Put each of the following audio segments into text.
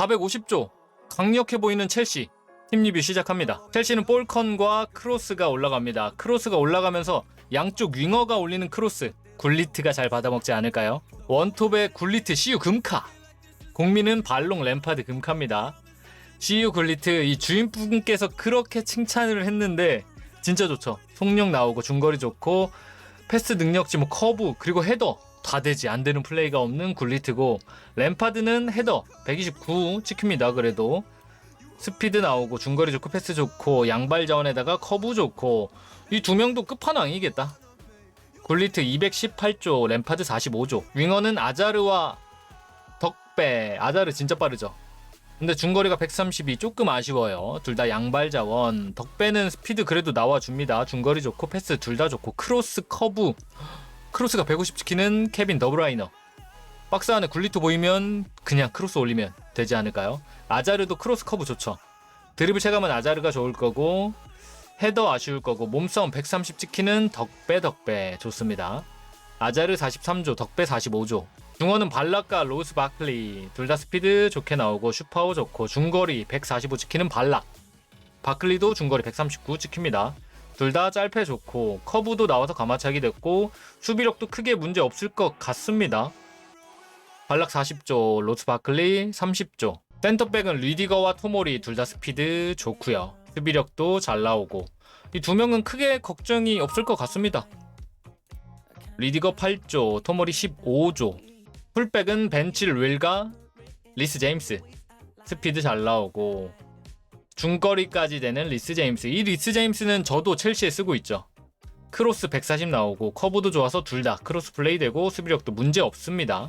450조 강력해 보이는 첼시 팀 리뷰 시작합니다. 첼시는 볼컨과 크로스가 올라갑니다. 크로스가 올라가면서 양쪽 윙어가 올리는 크로스 굴리트가 잘 받아먹지 않을까요? 원톱의 굴리트 CU 금카 공민은 발롱 램파드 금카입니다. CU 굴리트 이 주인분께서 그렇게 칭찬을 했는데 진짜 좋죠. 속력 나오고 중거리 좋고 패스 능력치 뭐 커브 그리고 헤더 다 되지 안 되는 플레이가 없는 굴리트고 램파드는 헤더 129 찍힙니다. 그래도 스피드 나오고 중거리 좋고 패스 좋고 양발 자원에다가 커브 좋고 이 두 명도 끝판왕이겠다. 굴리트 218조, 램파드 45조. 윙어는 아자르와 덕배. 아자르 진짜 빠르죠. 근데 중거리가 132 조금 아쉬워요. 둘 다 양발 자원. 덕배는 스피드 그래도 나와줍니다. 중거리 좋고 패스 둘 다 좋고 크로스 커브. 크로스가 150 지키는 케빈 더브라이너. 박스 안에 굴리트 보이면 그냥 크로스 올리면 되지 않을까요? 아자르도 크로스 커브 좋죠. 드리블 체감은 아자르가 좋을 거고 헤더 아쉬울 거고 몸싸움 130 찍히는 덕배 덕배 좋습니다. 아자르 43조, 덕배 45조. 중원은 발락과 로스 바클리 둘 다 스피드 좋게 나오고 슈퍼우 좋고 중거리 145 찍히는 발락. 바클리도 중거리 139 찍힙니다. 둘다 짤패 좋고 커브도 나와서 가마차기 됐고 수비력도 크게 문제 없을 것 같습니다. 발락 40조, 로스 바클리 30조. 센터백은 리디거와 토모리 둘 다 스피드 좋고요. 수비력도 잘 나오고 이 두 명은 크게 걱정이 없을 것 같습니다. 리디거 8조, 토모리 15조. 풀백은 벤칠 윌과 리스 제임스. 스피드 잘 나오고 중거리까지 되는 리스 제임스. 이 리스 제임스는 저도 첼시에 쓰고 있죠. 크로스 140 나오고 커브도 좋아서 둘 다 크로스 플레이 되고 수비력도 문제 없습니다.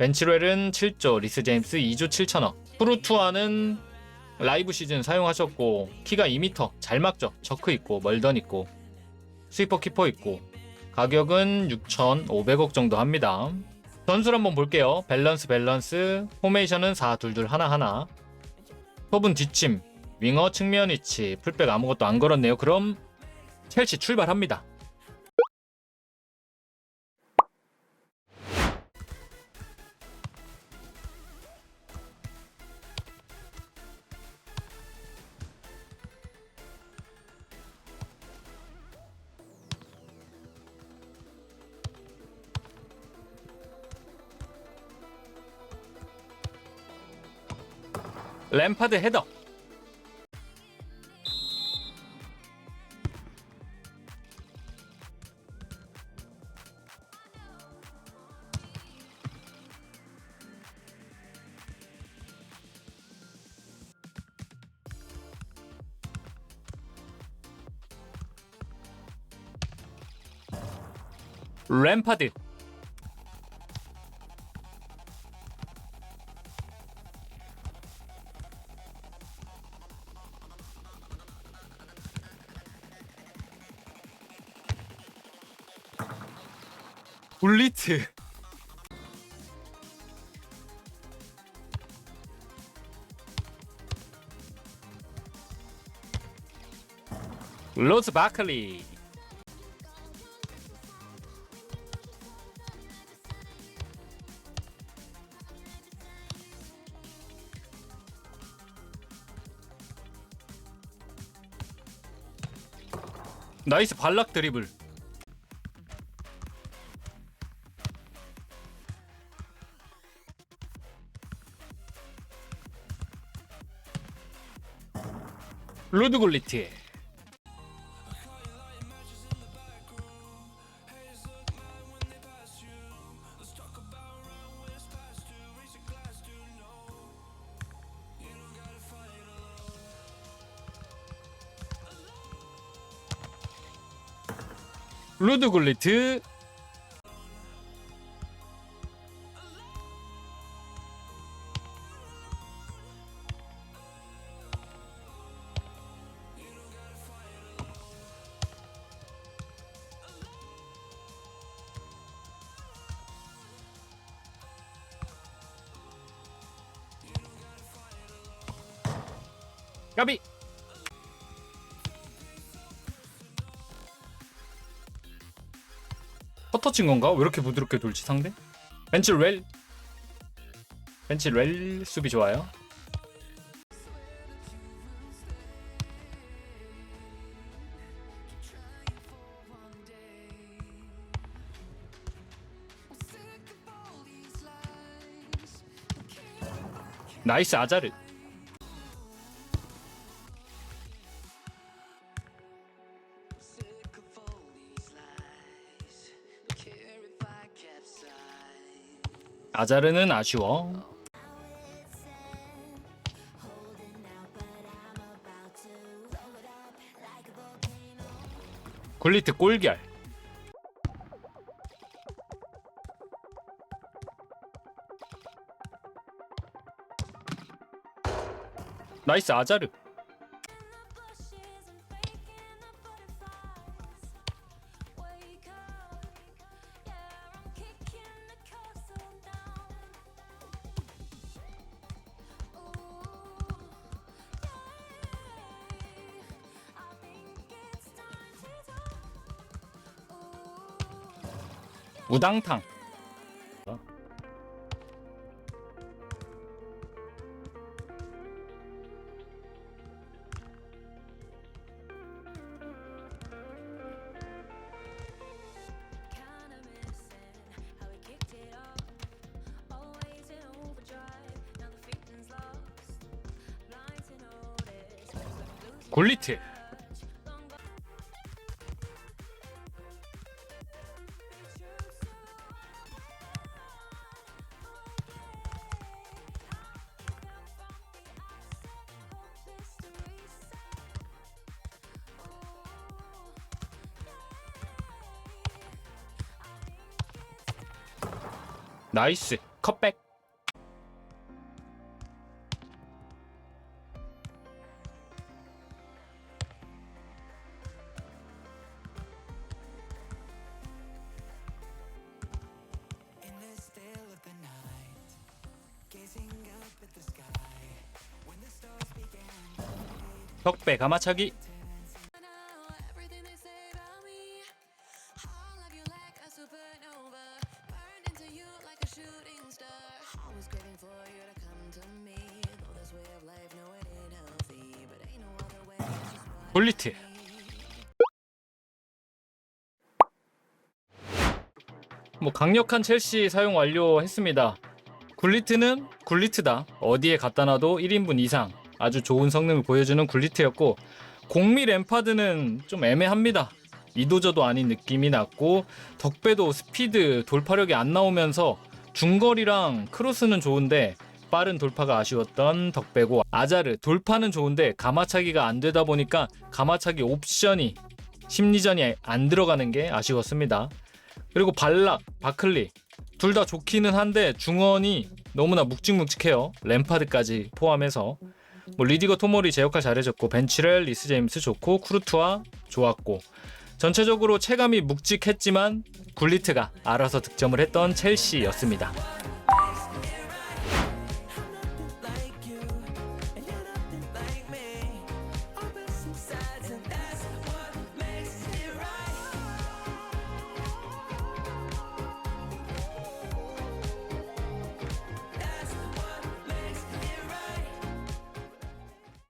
벤치웰은 7조, 리스 제임스 2조 7천억. 프루투아는 라이브 시즌 사용하셨고 키가 2m 잘 막죠. 저크 있고 멀던 있고 스위퍼 키퍼 있고 가격은 6,500억 정도 합니다. 전술 한번 볼게요. 밸런스 밸런스 포메이션은 4 2 2 하나 하나 톱은 뒷침 윙어 측면 위치 풀백 아무것도 안 걸었네요. 그럼 첼시 출발합니다. 램파드 헤더 램파드. 굴리트. 로즈 바클리 나이스 발락 드리블. 굴리트 로드 굴리트. 까비 터터친 건가? 왜 이렇게 부드럽게 돌지 상대? 벤치 렐 벤치 렐 수비 좋아요 나이스 아자르 아자르는 아쉬워. 굴리트 꼴결. 나이스 아자르. Losing 굴리트. Stars began 혁배 가마차기. 굴리트. 뭐 강력한 첼시 사용 완료했습니다. 굴리트는 굴리트다. 어디에 갖다 놔도 1인분 이상 아주 좋은 성능을 보여주는 굴리트였고 공미 램파드는 좀 애매합니다. 이도저도 아닌 느낌이 났고 덕배도 스피드 돌파력이 안 나오면서 중거리랑 크로스는 좋은데 빠른 돌파가 아쉬웠던 덕배고 아자르 돌파는 좋은데 가마차기가 안 되다 보니까 가마차기 옵션이 심리전이 안 들어가는 게 아쉬웠습니다. 그리고 발락, 바클리 둘 다 좋기는 한데 중원이 너무나 묵직묵직해요. 램파드까지 포함해서 뭐 리디거 토모리 제 역할 잘해줬고 벤치렐, 리스 제임스 좋고 쿠르투아 좋았고 전체적으로 체감이 묵직했지만 굴리트가 알아서 득점을 했던 첼시였습니다.